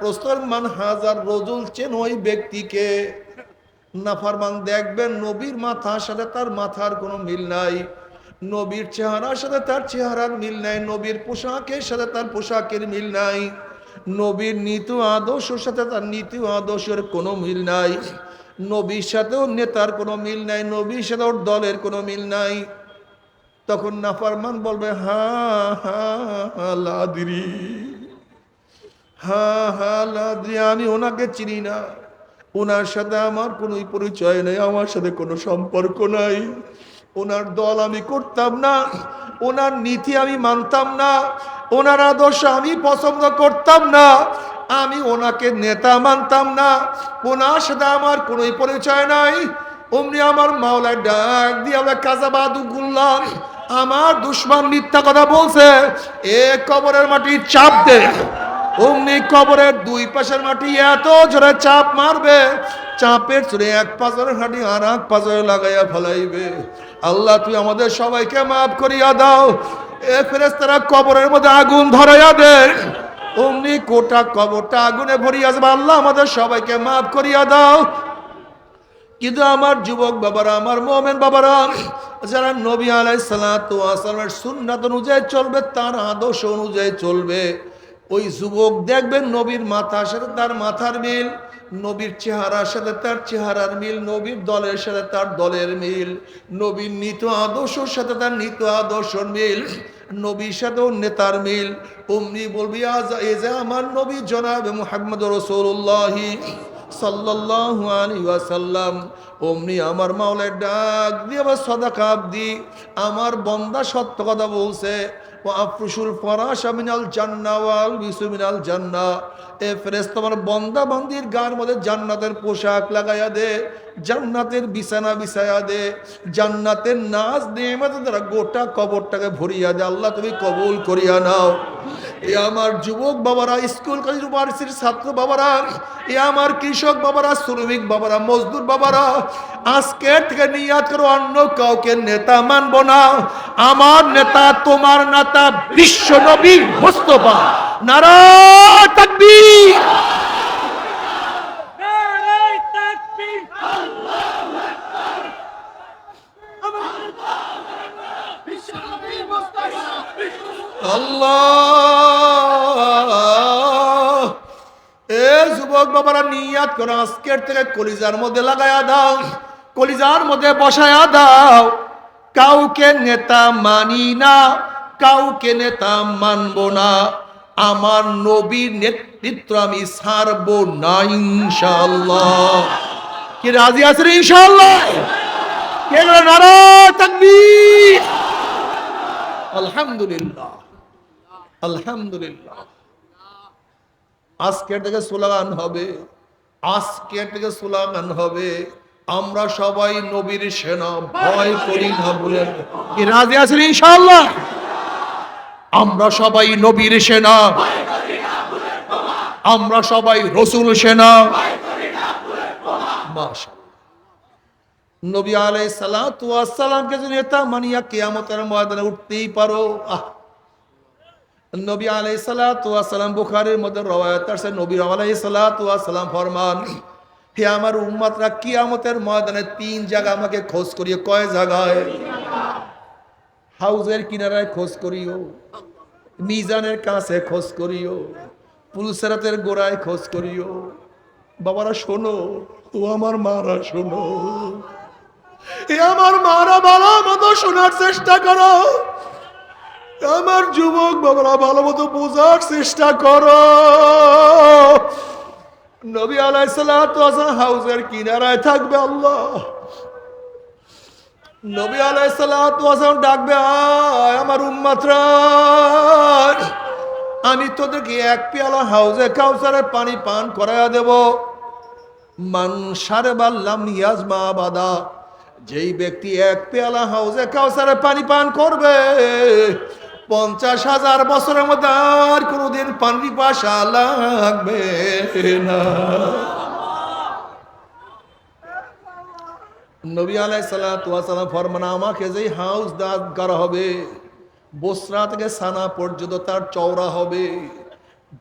প্রস্তর মান হাজার রজুল চেন ওই ব্যক্তিকে। নাফারমান দেখবেন, নবীর মাথার সাথে তার মাথার কোনো মিল নাই। নবীর চেহারার সাথে তার চেহারার মিল নাই, নবীর পোশাকের সাথে তার পোশাকের মিল নাই। নবীর নীতি আদর্শের সাথে তার নীতি আদর্শের কোনো মিল নাই। নবীর সাথে ওর নেতার কোনো মিল নাই, নবীর সাথে ওর দলের কোনো মিল নাই। তখন নাফারমান বলবে, হা হা হা, লাদিরি। হা হা লাদিরি আমি ওনাকে চিনি না। ওনার সাথে আমার কোনো পরিচয় নেই, আমার সাথে কোনো সম্পর্ক নাই। ওনার দল আমি করতাম না, ওনার নীতি আমি মানতাম না, ওনার আদর্শ আমি পছন্দ করতাম না, আমি ওনাকে নেতা মানতাম না, ওনার সাথে আমার কোনো পরিচয় নাই। অমনি আমার মাওলায় ডাক দিয়ে আমরা কাজাবাদু গুল্লাম, আমার দুশ্মন মিথ্যা কথা বলছে, এ কবরের মাটি চাপ দে। অমনি কবরের দুই পাশের মাটি এত জোরে চাপ মারবে, চাপের চুরে এক পাজরের হাঁটি আর এক পাজরে লাগাইয়া ফেলাইবে। আল্লাহ, তুই আমাদের সবাইকে মাফ করিয়া দাও। এ ফেরেস্তারা কবরের মধ্যে আগুন ধরাইয়া দে। অমনি কোটা কবরটা আগুনে ভরিয়া যাবে। আল্লাহ, আমাদের সবাইকে মাফ করিয়া দাও। কিন্তু আমার যুবক বাবারা, আমার মোমেন বাবারা, যারা নবী আলাই সালামের সুন্নাত অনুযায়ী চলবে, তার আদর্শ অনুযায়ী চলবে। ওই যুবক দেখবেন নবীর মাথার সাথে তার মাথার মিল, নবীর চেহারার সাথে তার চেহারার মিল, নবীর দলের সাথে তার দলের মিল, নবীর নীত আদর্শের সাথে তার নীত আদর্শর মিল, নবীর সাথেও নেতার মিল। অমনি বলবি, আজ এ যে আমার নবী জনাব মোহাম্মদ রসৌল্লাহি সাল্লাল্লাহু আলাইহি অমনি আমার মাওলার ডাক দিয়ে আবার সদাকা দি আমার বন্দা সত্য কথা বলছে এ তোমার বন্দা জান্নাতের পোশাক লাগাইয়া দে, জান্নাতের বিছানা বিছায়া দে, জান্নাতের নাচ নেমত তারা গোটা কবরটাকে ভরিয়া দে। আল্লাহ তুমি কবুল করিয়া নাও। এ আমার যুবক বাবারা, স্কুল, কলেজ, ইউনিভার্সিটির ছাত্র বাবারা, এ আমার কৃষক বাবারা, শ্রমিক বাবারা, মজদুর বাবারা আজকে থেকে নিয়াত করো, অন্য কাউকে নেতা মানব না। আমার নেতা, তোমার নেতা বিশ্ব নবী মোস্তফা। নারা তাকবীর নারায় তাকবীর আল্লাহ। এ কলিজার মধ্যে লাগায়া দাও, কলিজার মধ্যে বসায়া দাও। কাউকে নেতা মানি না, কাউকে নেতা মানব না। আমার নবীর নেতৃত্ব আমি ছাড়ব না ইনশাল্লাহ কি রাজি আছেন ইনশাল্লাহ কে আলহামদুলিল্লাহ। আলহামদুলিল্লাহ। আজকের থেকে স্লোগান হবে, আজকের থেকে স্লোগান হবে, আমরা সবাই নবীর সেনা ভয় করি না বলে। রাজি আছেন ইনশাআল্লাহ? আমরা সবাই নবীর সেনা। আমরা সবাই রসুল সেনা। নবী আলাই সালাম তুয়া সালামকে যদি নেতা মানিয়া কেয়ামতের ময়দানে উঠতেই পারো, আহ নবী আলাই সালাম বুখারের মধ্যে নবী আলাই সালাম ফরমান, হে আমার উম্মাতরা, কিয়ামতের ময়দানে তিন জায়গা আমাকে খোঁজ করিও। কয় জায়গায়? হাউজের কিনারায় খোঁজ করিও। মিজানের কাছে খোঁজ করিও। পুলসেরাতের গোড়ায় খোঁজ করিও। বাবারা, শোনো, ও আমার মারা, শোনো। এ আমার মারা, বাবা মতো শোনার চেষ্টা করো। আমার যুবক বাবারা, ভালো মতো বোঝার চেষ্টা করো। নবী আলাইসালাম হাউসের কিনারায় থাকবে আল্লাহ। নবী আলাইসালাম ডাকবে, আয় আমার উম্মাত্রা, আমি তোদেরকে এক পেয়ালা হাউজে কাউসারের পানি পান করাইয়া দেব। মান সারে বাল্লাম নিয়াজ মা বাদা, যেই ব্যক্তি এক পেয়ালা হাউজে কাউসারে পানি পান করবে পঞ্চাশ হাজার বছরের মধ্যে আর কোনোদিন পানি পাশা লাগবে না। নবী আলাই সালাম ফরমানা, আমাকে যেই হাউস দাঁত করা হবে, বসরা থেকে সানা পর্যন্ত তার চওড়া হবে,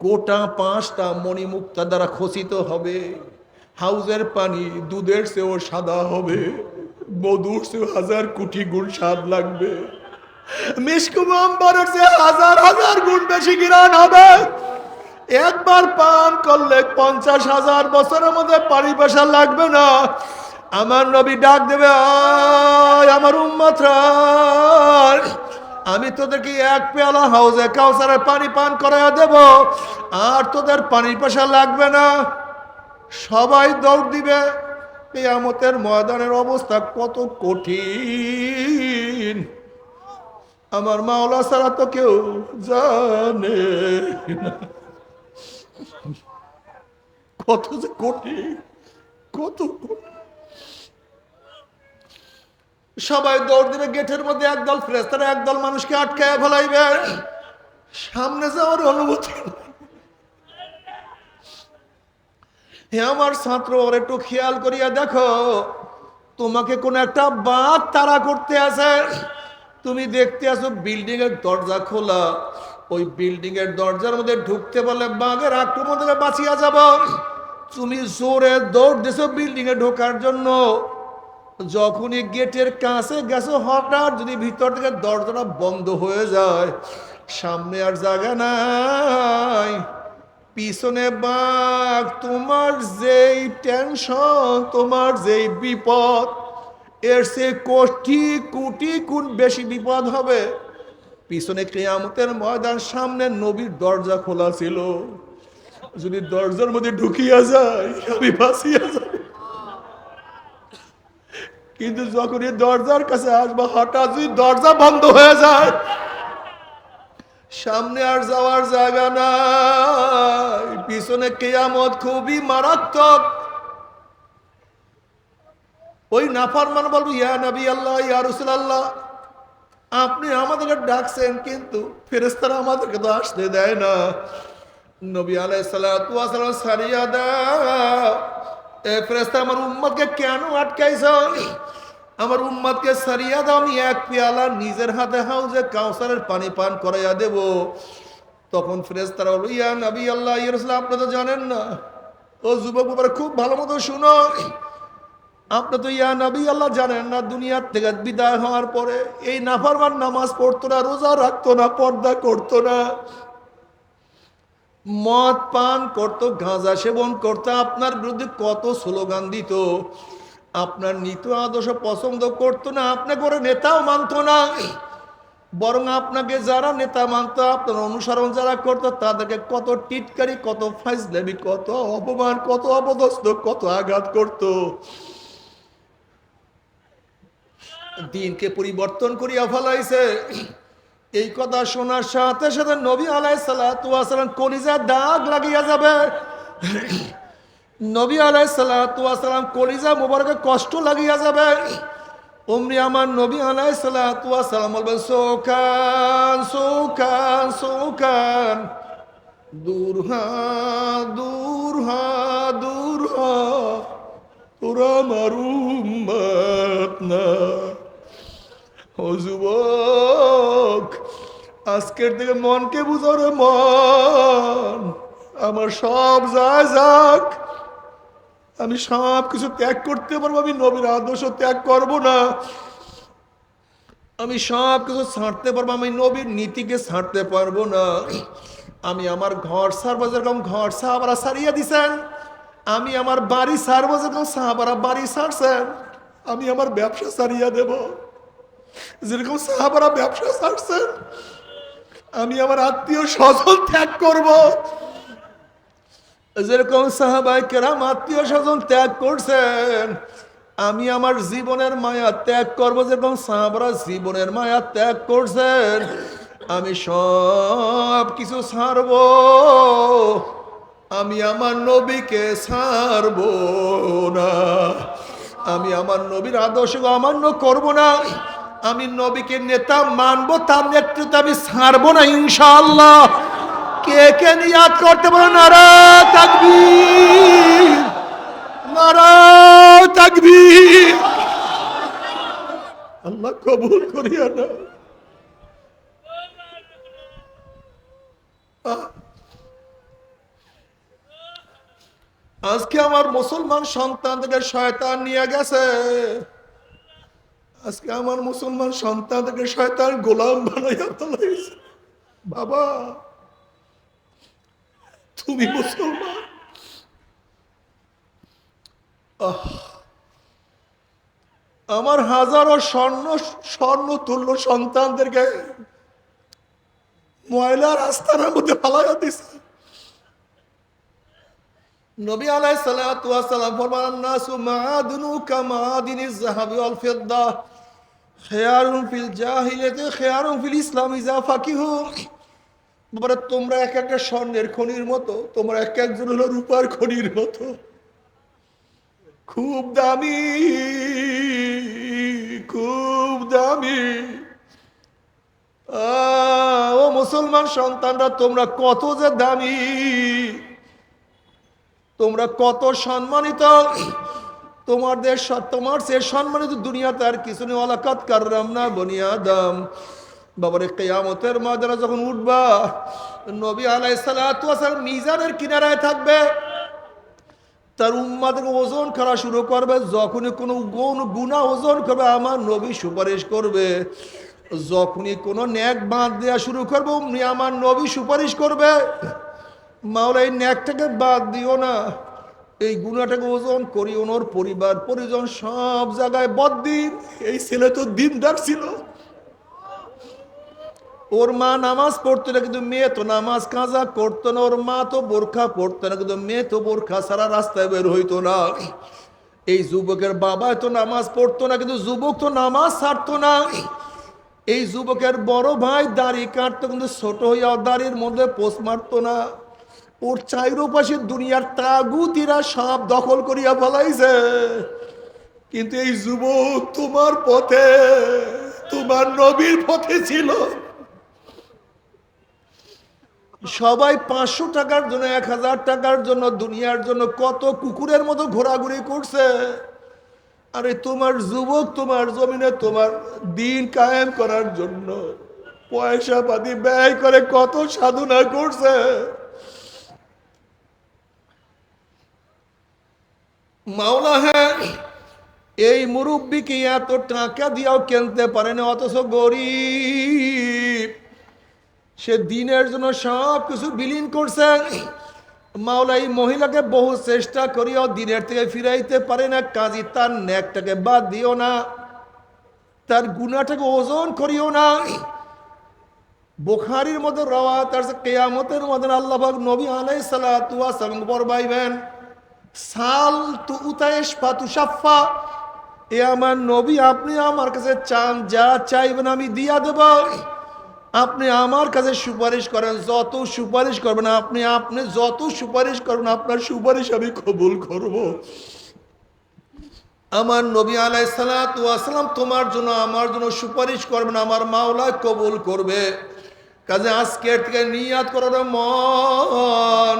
গোটা পাঁচটা মণিমুক্তা দ্বারা খচিত হবে হাউজের পানি দুধের চেয়েও সাদা হবে, মধুর চেয়েও হাজার কোটি গুণ স্বাদ লাগবে। মিসকুম আম্বরের চেয়ে হাজার হাজার গুণ বেশি গিরান হবে। একবার পান করলে পঞ্চাশ হাজার বছরের মধ্যে পানি পয়সা লাগবে না। আমার নবী ডাক দেবে "আয়, আমার উম্মতরা আমি তোদেরকে এক পেয়ালা হাউজে কাউসারের পানি পান করাইয়া দেব আর তোদের পানি পয়সা লাগবে না। সবাই দৌড় দিবে। কেয়ামতের ময়দানের অবস্থা কত কঠিন। আমার মাওলা ছাড়া তো কেউ জানে কত যে কঠিন, কত সবাই দৌড় দিবে, গেটের মধ্যে একদল ফ্রেস্তারা একদল মানুষকে আটকায় ফেলাইবে। সামনে যাওয়ার অনুমতি নেই। হে আমার ছাত্র, ওর একটু খেয়াল করিয়া দেখো, তোমাকে কোন একটা বাদ তারা করতে আছে। তুমি দেখতে আসো বিল্ডিং এর দরজা খোলা। ওই বিল্ডিং এর দরজার মধ্যে ঢুকতে পারলে বাঘের আক্রমণ থেকে বাঁচিয়া যাব। তুমি জোরে দৌড় দিছো বিল্ডিং এ ঢোকার জন্য। যখনই গেটের কাছে গেছো, হঠাৎ যদি ভিতর থেকে দরজাটা বন্ধ হয়ে যায়, সামনে আর জায়গা নাই। পিছনে বাঘ, তোমার যেই টেনশন, তোমার যেই বিপদ এর সে কোটি কোটি গুণ বেশি বিপদ হবে। পিছনে কেয়ামতের ময়দান সামনে নবীর দরজা খোলা ছিল। যদি দরজার মধ্যে ঢুকিয়া যায়, আমি বাঁচিয়া যাই। কিন্তু যখন এই দরজার কাছে আসব, হঠাৎ যদি দরজা বন্ধ হয়ে যায়, সামনে আর যাওয়ার জায়গা নাই। পিছনে কেয়ামত খুবই মারাত্মক। ওই নাফারমান বলব, ইয়া নবী আল্লাহ, ইয়া রসুল আল্লাহ, আপনি আমাদেরকে ডাকছেন, কিন্তু ফেরেস্তারা আমাদেরকে তো আসতে দেয় না। নবী আলাই সালাম সারিয়া দাও। এ ফেরেস্তা আমার উম্মতকে কেন আটকাইছ? আমার উম্মতকে সারিয়া দাও, আমি এক পেয়ালা নিজের হাতে হাউজে কাউসারের পানি পান করাইয়া দেব। তখন ফেরেস্তারা বলল, ইয়া নবী আল্লাহ, ইয়া রসুল, আপনি তো জানেন না। ও যুবক বাবার খুব ভালো মতো শুনো। আপনি তো ইয়া নবী, আল্লাহ জানেন না দুনিয়ার থেকে বিদায় হওয়ার পরে এই নাফারমান নামাজ পড়তো না, রোজা রাখতো না, পর্দা করতো না। মদ পান করতো, গাঁজা সেবন করতো, আপনার বিরুদ্ধে কত স্লোগান দিত। আপনার নীতি আদর্শ পছন্দ করতো না, আপনি করে নেতাও মানতো না। বরং আপনাকে যারা নেতা মানতো, আপনার অনুসরণ যারা করতো, তাদেরকে কত টিটকারি, কত ফাইজলামি, কত অপমান, কত অপদস্থ, কত আঘাত করতো। দিনকে পরিবর্তন করিয়া ফেলাইছে। এই কথা শোনার সাথে সাথে নবী আলাই সালাম কলিজা দাগ লাগিয়া যাবে। নবী আলাই সালাম কলিজা মোবারকে কষ্ট লাগিয়া যাবে। অমনি আমার নবী আলাই সালাম বলবেন, সৌকান সৌকান সৌকান, দূর হা দূর হা, দূর তোরা মারুম না। ও যুবক আজকের থেকে মনকে বুঝো রে মন। আমার সব যা যাক। আমি সব কিছু ত্যাগ করতে পারব, আমি নবীর আদর্শ ত্যাগ করব না। আমি সব কিছু ছাড়তে পারব, আমি নবীর নীতিকে ছাড়তে পারব না। আমি আমার ঘর সারবো যেরকম ঘর সাহাবারা সারিয়ে দিছেন। আমি আমার বাড়ি সারবো যেরকম সাহাবারা বাড়ি সারছেন আমি আমার ব্যবসা সারিয়ে দেব। যেরকম সাহাবারা ব্যবসা ছাড়ছেন, আমি আমার আত্মীয় স্বজন ত্যাগ করব। যেরকম সাহাবাই কেরাম আত্মীয় স্বজন ত্যাগ করছেন, আমি আমার জীবনের মায়া ত্যাগ করব। যেরকম সাহাবারা জীবনের মায়া ত্যাগ করছেন, আমি সব কিছু ছাড়ব। আমি আমার নবীকে ছাড়ব না। আমি আমার নবীর আদর্শ অমান্য করব না। আমি নবীকে নেতা মানবো, তার নেতৃত্বে আমি ছাড়বো না, ইনশাআল্লাহ। কে কে নিয়াদ করতে পারো নারা তাকবীর। নারা আল্লাহ কবুল করিয়া না আজকে আমার মুসলমান সন্তানদের শয়তান নিয়ে গেছে। আজকে আমার মুসলমান সন্তানদের শয়তান গোলাম বানাইয়া ফেলাইছে। বাবা তুমি মুসলমান? আহ, আমার হাজারো স্বর্ণ স্বর্ণ তুল্য সন্তানদেরকে ময়লা রাস্তার মধ্যে ফালাইয়া দিছে। নবী আলাই সালাম ফরমান নাসু মাআদিনু কামাদিনিজ যাহাবি ওয়াল ফিদ্দা। খেয়ারুন ফিল জাহিলিয়াতি, খেয়ারুন ফিল ইসলাম ইজা ফাকিহু। বাবারা তোমরা এক একটা স্বর্ণের খনির মতো, তোমরা এক একজন হলো রূপার খনির মতো। খুব দামি খুব দামি। ও মুসলমান সন্তানরা, তোমরা কত যে দামি। তোমরা কত সম্মানিত? তোমাদের তোমার সে সম্মানিত দুনিয়াতে আর কিছু নেই। অলাকাত কাররাম না বনিয়াদাম বাবারে, কেয়ামতের মাদারা যখন উঠবা, নবী আলাই সালাম মিজানের কিনারায় থাকবে। তার উম্মাদের ওজন করা শুরু করবে। যখনই কোনো গুণ, গুণা ওজন করবে, আমার নবী সুপারিশ করবে। যখনই কোনো ন্যাক বাঁধ দেওয়া শুরু করবে অমনি আমার নবী সুপারিশ করবে। মাওলা, এই ন্যাকটাকে বাদ দিও না। এই গুণাটাকে ওজন করি ওনর পরিবার, পরিজন সব জায়গায় বদিন এই ছেলে তো দিনদার ছিল। ওর মা নামাজ পড়তো না, কিন্তু মেয়ে তো নামাজ কাজা করতো না। ওর মা তো বোরখা পড়তো না, কিন্তু মেয়ে তো বোরখা সারা রাস্তায় বের হইতো না। এই যুবকের বাবা তো নামাজ পড়তো না, কিন্তু যুবক তো নামাজ ছাড়তো না। এই যুবকের বড় ভাই দাড়ি কাটতো, কিন্তু ছোট হইয়া দাড়ির মধ্যে পোষ মারতো না। ওর চাইরো পাশে দুনিয়ার তাগুতিরা সাপ দখল করিয়া ফেলাইছে। কিন্তু এই যুবক তোমার পথে, তোমার নবীর পথে ছিল। সবাই পাঁচশো টাকার জন্য, এক হাজার টাকার জন্য, দুনিয়ার জন্য কত কুকুরের মতো ঘোরাঘুরি করছে। আরে তোমার যুবক তোমার জমিনে তোমার দিন কায়েম করার জন্য পয়সা পাতি ব্যয় করে কত সাধনা করছে। মাওলা হ্যাঁ এই মুরব্বীকে এত টাকা দিয়েও কিনতে পারে না অথচ গরিব। সে দিনের জন্য সব কিছু বিলীন করছে। মাওলা এই মহিলাকে বহু চেষ্টা করিও দিনের থেকে ফিরাইতে পারে না, কাজী তার ন্যাকটাকে বাদ দিও না, তার গুণাটাকে ওজন করিও না। বুখারির মধ্যে রওয়া তার কেয়ামতের মধ্যে আল্লাহ নবী আলাই সালাম বরবাইবেন। সাল তু উতায়েশ এ আমার নবী, আপনি আমার কাছে চান, যা চাইবেন আমি দিয়া দেব। আপনি আমার কাছে সুপারিশ করেন, যত সুপারিশ করবেন আপনি আপনি যত সুপারিশ করবেন, আপনার সুপারিশ আমি কবুল করব। আমার নবী আলাই সালাম তোমার জন্য, আমার জন্য সুপারিশ করবেন, আমার মাওলা কবুল করবে। কাজে আজকের থেকে নিয়াত করার মন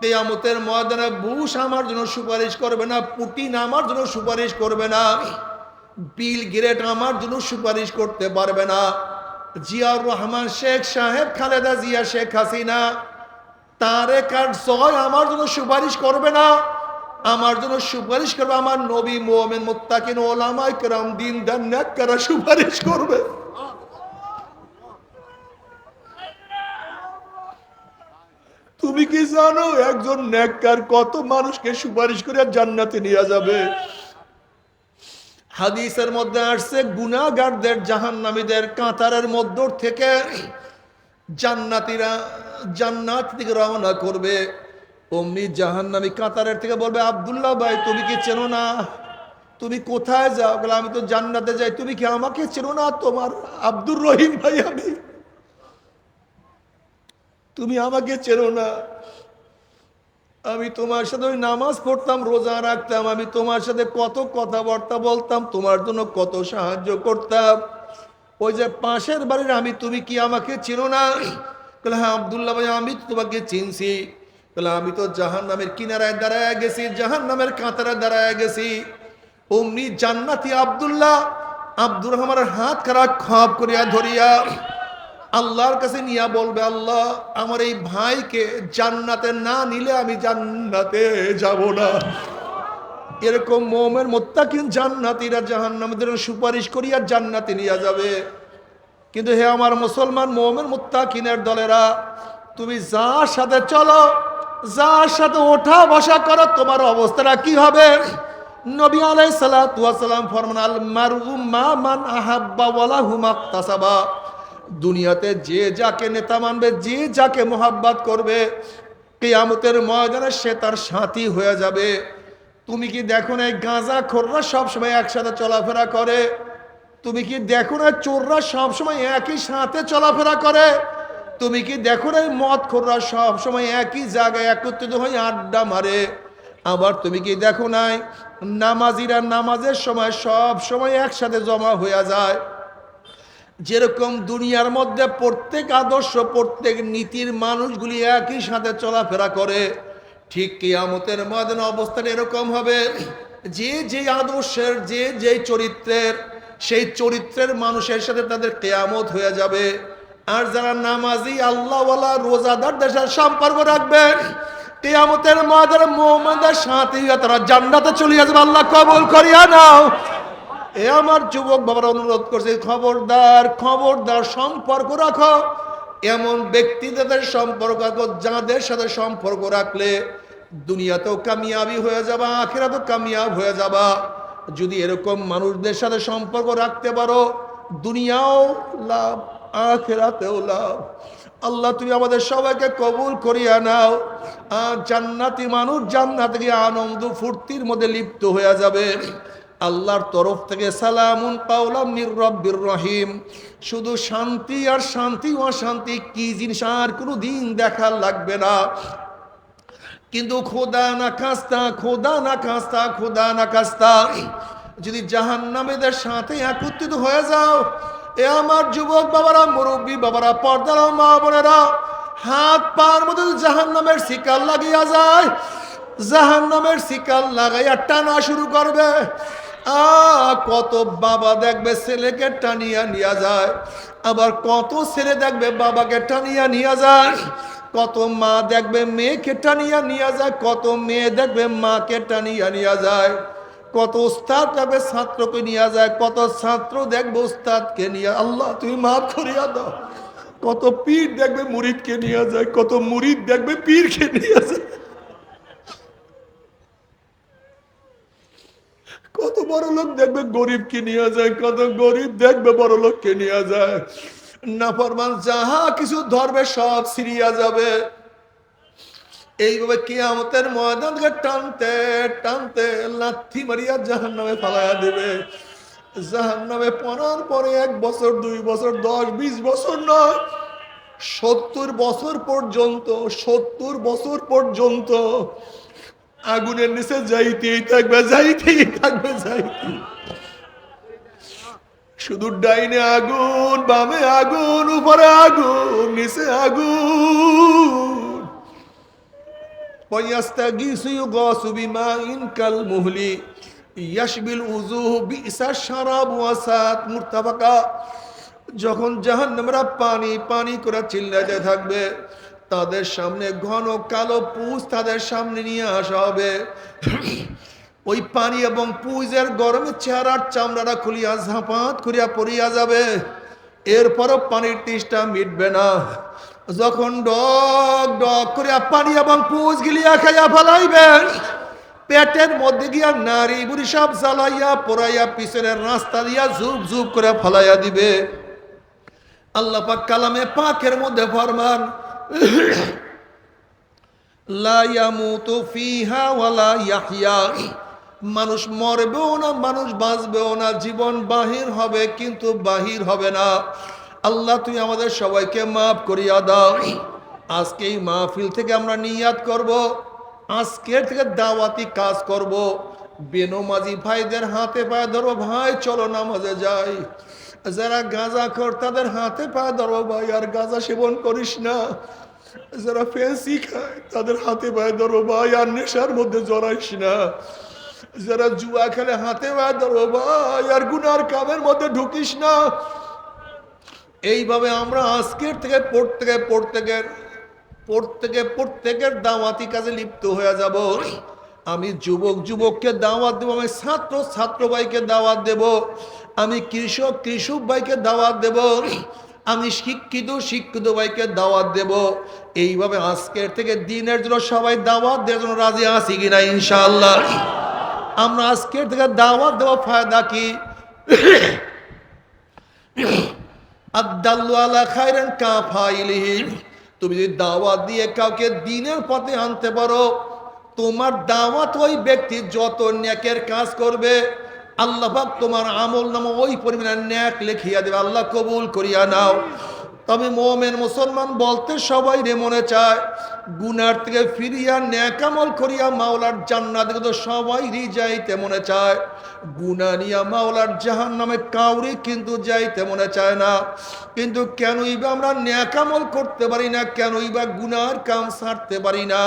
তেয়ামতের ময়দানে বুশ আমার জন্য সুপারিশ করবে না, পুটিন আমার জন্য সুপারিশ করবে না, বিল গ্রেট আমার জন্য সুপারিশ করতে পারবে না। জিয়াউর রহমান শেখ সাহেব, খালেদা জিয়া, শেখ হাসিনা, তারে আর জয় আমার জন্য সুপারিশ করবে না? আমার জন্য সুপারিশ করবে আমার নবী মোহামেন মুত্তাকিন ওলামাই কেরাম দিন দান সুপারিশ করবে। তুমি কি জানো একজন ন্যাক্কার কত মানুষকে সুপারিশ করে জান্নাতে নিয়ে যাবে? হাদিসের মধ্যে আসছে গুনাগারদের জাহান্নামীদের কাতারের মধ্য থেকে জান্নাতিরা জান্নাত থেকে রওনা করবে। অমনি জাহান্নামী কাতারের থেকে বলবে, আবদুল্লাহ ভাই, তুমি কি চেনো না? তুমি কোথায় যাও? বলে, আমি তো জান্নাতে যাই, তুমি কি আমাকে চেনো না তোমার? আব্দুর রহিম ভাই আমি। তুমি আমাকে চেনো না। আমি তোমার সাথে ওই নামাজ পড়তাম, রোজা রাখতাম, আমি তোমার সাথে কত কথাবার্তা বলতাম, তোমার জন্য কত সাহায্য করতাম। ওই যে পাশের বাড়ির আমি, তুমি কি আমাকে চিনো না? বলে হ্যাঁ আবদুল্লাহ ভাই, আমি তো তোমাকে চিনছি। বলে, আমি তো জাহান নামের কিনারায় দাঁড়ায় গেছি জাহান নামের কাতারে দাঁড়ায় গেছি। অমনি জান্নাতি আবদুল্লাহ আব্দুর রহমানের হাত খারাপ খাপ করিয়া ধরিয়া আল্লাহর কাছে নিয়ে বলবে, আল্লাহ, আমার এই ভাইকে জান্নাতে না নিলে আমি জান্নাতে যাব না। এরকম মোমের মোত্তাকিন জান্নাতিরা জাহান্নামদের সুপারিশ করিয়া জান্নাতে নিয়ে যাবে। কিন্তু হে আমার মুসলমান মোমের মুত্তাকিনের দলেরা, তুমি যার সাথে চলো, যার সাথে ওঠা বসা করো, তোমার অবস্থাটা কি হবে? নবী আলাই সালাম ফরমান, আল মারু মা মান আহাব্বা ওয়ালা হুমাক্তাসাবা দুনিয়াতে যে যাকে নেতা মানবে, যে যাকে মোহাব্বাত করবে, কেয়ামতের ময়দানে সে তার সাথী হয়ে যাবে। তুমি কি দেখো না এই গাঁজা খোররা সবসময় একসাথে চলাফেরা করে? তুমি কি দেখো না চোররা সবসময় একই সাথে চলাফেরা করে? তুমি কি দেখো না মদ খোররা সবসময় একই জায়গায় একত্রিত হয়ে আড্ডা মারে? আবার তুমি কি দেখো নাই নামাজিরা নামাজের সময় সব সময় একসাথে জমা হয়ে যায়? যেরকম দুনিয়ার মধ্যে প্রত্যেক আদর্শ, প্রত্যেক নীতির মানুষগুলি একই সাথে চলাফেরা করে, ঠিক কিয়ামতের ময়দান অবস্থান এরকম হবে, যে যে আদর্শের, যে যে চরিত্রের, সেই চরিত্রের মানুষের সাথে তাদের কেয়ামত হয়ে যাবে। আর যারা নামাজি, আল্লাহওয়ালা রোজাদারদের সাথে সম্পর্ক রাখবেন কেয়ামতের ময়দানে মোহাম্মদের সাথে তারা জান্নাতে চলে যাবে আল্লাহ কবল করিয়া নাও। এ আমার যুবক বাবার অনুরোধ করছে, খবরদার খবরদার সম্পর্ক রাখো। এমন ব্যক্তিদের সম্পর্ক রাখো, যাদের সাথে সম্পর্ক রাখলে দুনিয়াতেও কামিয়াবি হয়ে যাবা, আখেরাতেও কামিয়াব হয়ে যাবা। যদি এরকম মানুষদের সাথে সম্পর্ক রাখতে পারো, দুনিয়াও লাভ, আখেরাতেও লাভ। আল্লাহ, তুমি আমাদের সবাইকে কবুল করিয়া নাও। আর জান্নাতি মানুষ জান্নাত গিয়ে আনন্দ ফুর্তির মধ্যে লিপ্ত হয়ে যাবে। আল্লাহর তরফ থেকে সালামুন পাউলাম মির রব্বির রহিম। শুধু শান্তি আর শান্তি ও শান্তি কি জিনিস? আর কোনো দিন দেখা লাগবে না। কিন্তু খোদা না খাস্তা, খোদা না খাস্তা, খোদা না খাস্তা। যদি জাহান্নামেদের সাথে একত্রিত হয়ে যাও, এ আমার যুবক বাবারা, মুরব্বী বাবারা পর্দারা মা বোনেরা, হাত পার মধ্যে জাহান্নামের শিকার লাগিয়া যায়, জাহান্নামের শিকার লাগাইয়া টানা শুরু করবে। কত বাবা দেখবে ছেলেকে টানিয়া নিয়ে যায়। আবার কত ছেলে দেখবে বাবাকে টানিয়া নিয়ে যায়। কত মা দেখবে মেয়েকে টানিয়া নিয়ে যায়। কত মেয়ে দেখবে মাকে টানিয়া নিয়ে যায়। কত উস্তাদ দেখবে ছাত্রকে নিয়ে যায়। কত ছাত্র দেখবে উস্তাদকে নিয়ে আল্লাহ, তুমি মাফ করিয়া দাও। কত পীর দেখবে মুরিদকে নিয়ে যায়। কত মুরিদ দেখবে পীরকে নিয়ে যায় কত বড় লোক দেখবে গরিবকে নিয়ে যায়, কত গরিব দেখবে বড় লোককে নিয়ে যায়। নাফরমান যাহা কিছু ধরবে, সব সিরিয়া যাবে। এইভাবে কিয়ামতের ময়দানকে টানতে টানতে লাথি মারিয়া জাহান নামে ফালাইয়া দেবে। জাহান নামে পড়ার পরে এক বছর, দুই বছর, দশ, বিশ বছর নয়, সত্তর বছর পর্যন্ত, সত্তর বছর পর্যন্ত আগুনের নিচে যাইতেই থাকবে যাইতেই থাকবে যাইতে শুধু ডাইনে আগুন, বামে আগুন, উপরে আগুন, নিচে আগুন। পয়াস্তা গিসু গসুবি মা ইনকাল মুহলি ইয়াসবিল উজু বিসা সারা ওয়াসাত মুর্তাবাকা। যখন জাহান্নামরা পানি পানি করে চিল্লাতে থাকবে তাদের সামনে ঘন কালো পুষ তাদের সামনে নিয়ে আসা হবে। ওই পানি এবং পুজের গরমে চেহারার চামড়াটা খুলিয়া ঝাঁপাত করিয়া পড়িয়া যাবে। এরপরও পানির তৃষ্ণা মিটবে না। যখন ডক ডক করিয়া পানি এবং পুজ গিলিয়া খাইয়া ফেলাইবেন পেটের মধ্যে গিয়া নারী বুড়ি সব জ্বালাইয়া পড়াইয়া পিছনের রাস্তা দিয়া ঝুপ ঝুপ করে ফলাইয়া দিবে। আল্লাহ পাক কালামে পাকের মধ্যে ফরমান মানুষ মরবেও না, মানুষ বাঁচবেও না, জীবন বাহির হবে কিন্তু বাহির হবে না। আল্লাহ, তুই আমাদের সবাইকে মাফ করিয়া দাও। আজকে এই মাহফিল থেকে আমরা নিয়াত করব, আজকের থেকে দাওয়াতি কাজ করব। বেনমাজি ভাইদের হাতে পায়ে ধরো, ভাই, চলো নামাজে যাই। যারা গাঁজা খর, তাদের হাতে পায়ে ধরো ভাই, আর গাঁজা সেবন করিস না। যারা ফেন্সি খায়, তাদের হাতে পায়ে ধরো ভাই, আর নেশার মধ্যে জড়াইস না। যারা জুয়া খেলে হাতে পায়ে ধরো ভাই, আর গুনার কামের মধ্যে ঢুকিস না। এইভাবে আমরা আজকের থেকে প্রত্যেকে, প্রত্যেকের প্রত্যেকে, প্রত্যেকের দাওয়াতি কাজে লিপ্ত হয়ে যাব। আমি যুবক যুবককে দাওয়াত দেবো, আমি ছাত্র ছাত্র ভাইকে দাওয়াত দেব। আমি কৃষক কৃষক ভাইকে দাওয়াত দেব। আমি শিক্ষিত শিক্ষিত ভাইকে দাওয়াত দেব। এইভাবে আজকের থেকে দিনের জন্য সবাই দাওয়াত দেওয়ার জন্য রাজি আছি কিনা ইনশাল্লাহ আমরা আজকের থেকে দাওয়াত দেওয়া ফায়দা কি? তুমি যদি দাওয়াত দিয়ে কাউকে দিনের পথে আনতে পারো, তোমার দাওয়াত ওই ব্যক্তি যত ন্যাকের কাজ করবে আল্লাহ পাক তোমার আমল নাম ওই পরিমাণে ন্যাক লিখিয়া দেবে। আল্লাহ কবুল করিয়া নাও। তবে মোমেন মুসলমান বলতে সবাই রে মনে চায়, গুনার থেকে ফিরিয়া ন্যাকামল করিয়া মাওলার জান্নাত তো সবাই যাইতে মনে চায়। গুনা নিয়া মাওলার জাহান নামে কাউরি কিন্তু যাইতে মনে চায় না। কিন্তু কেনই বা আমরা ন্যাকামল করতে পারি না, কেনই বা গুনার কাম সারতে পারি না।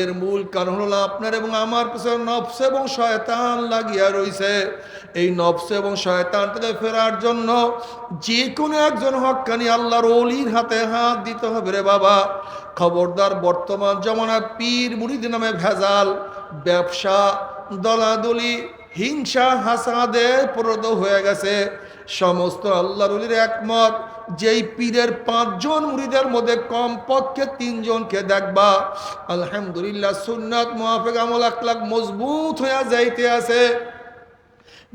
এর মূল কারণ হলো আপনার এবং আমার পিছনে নফস এবং শয়তান লাগিয়া রইছে। এই নফস এবং শয়তান থেকে ফেরার জন্য যে কোনো একজন হক্কানি আল্লাহর অলির হাতে হাত দিতে হবে রে বাবা। খবরদার বর্তমান জমানা পীর মুড়িদ নামে ভেজাল, ব্যবসা, দলাদলি, হিংসা, হাসাদে প্রদ হয়ে গেছে। সমস্ত আল্লাহর অলির একমত, যেই পীরের পাঁচজন মুড়িদের মধ্যে কমপক্ষে তিনজনকে দেখবা, আলহামদুলিল্লাহ সুন্নাত মোহাফেক আমল আকলাক মজবুত হইয়া যাইতে আছে।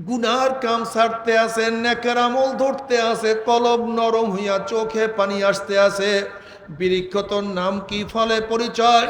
গুনার কাম ছাড়তে আছে, নেকের আমল ধরতে আছে, কলব নরম হইয়া চোখে পানি আসতে আছে। বৃক্ষ তোর নাম কি? ফলে পরিচয়।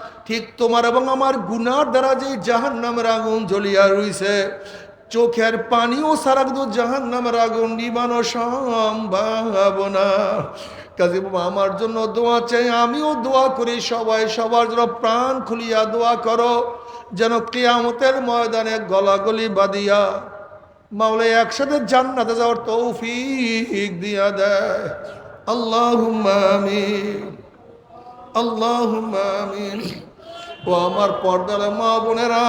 ঠিক তোমার এবং আমার গুনার দ্বারা যে জাহান নামের আগুন জ্বলিয়া রইছে, চোখের পানিও সারা কিন্তু জাহান নামের আগুন নিবানো সম্ভব না। বাবা, আমার জন্য দোয়া চাই, আমিও দোয়া করি সবাই, সবার জন্য প্রাণ খুলিয়া দোয়া করো, যেন কেয়ামতের ময়দানে গলাগলি বাদিয়া মাওলে একসাথে জান্নাতে যাওয়ার তৌফিক দিয়া দেয়। আল্লাহ আল্লাহ আমিন। ও আমার পর্দার মা বোনেরা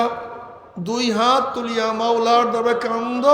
দুই হাত তুলিয়া মাওলার দাবে কান্দ।